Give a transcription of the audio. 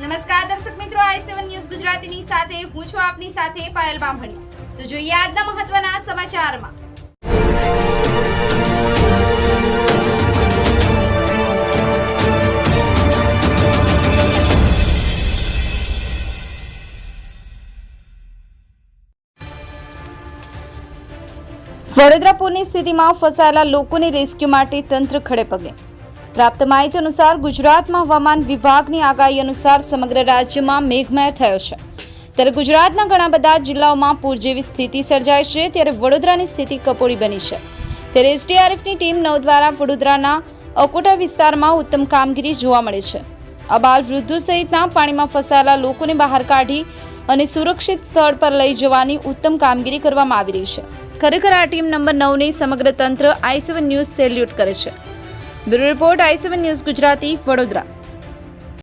નમસ્કાર દર્શક મિત્રો, આઈ સેવન ન્યૂઝ ગુજરાતીની સાથે, હું છું આપની સાથે પાયલ બામણી. તો જોઈએ આજના મહત્વના સમાચારમાં. વડોદરા સ્થિતિમાં ફસાયેલા લોકોની રેસ્ક્યુ માટે તંત્ર ખડે પગે. પ્રાપ્ત માહિતી અનુસાર ગુજરાતમાં હવામાન વિભાગની આગાહી અનુસાર સમગ્ર રાજ્યમાં મેઘમહેર થયો છે. ત્યારે ગુજરાતના ઘણા બધા જિલ્લાઓમાં પૂર જેવી સ્થિતિ સર્જાય છે, ત્યારે વડોદરાની સ્થિતિ કપોળી બની છે. ત્યારે એસડીઆરએફની ટીમ નવ દ્વારા વડોદરાના અકોટા વિસ્તારમાં ઉત્તમ કામગીરી જોવા મળે છે. અબાલ વૃદ્ધો સહિતના પાણીમાં ફસાયેલા લોકોને બહાર કાઢી અને સુરક્ષિત સ્થળ પર લઈ જવાની ઉત્તમ કામગીરી કરવામાં આવી રહી છે. ખરેખર આ ટીમ નંબર નવને સમગ્ર તંત્ર આઈ સેવન ન્યૂઝ સેલ્યુટ કરે છે. Bureau report I news Gujarati Vadodara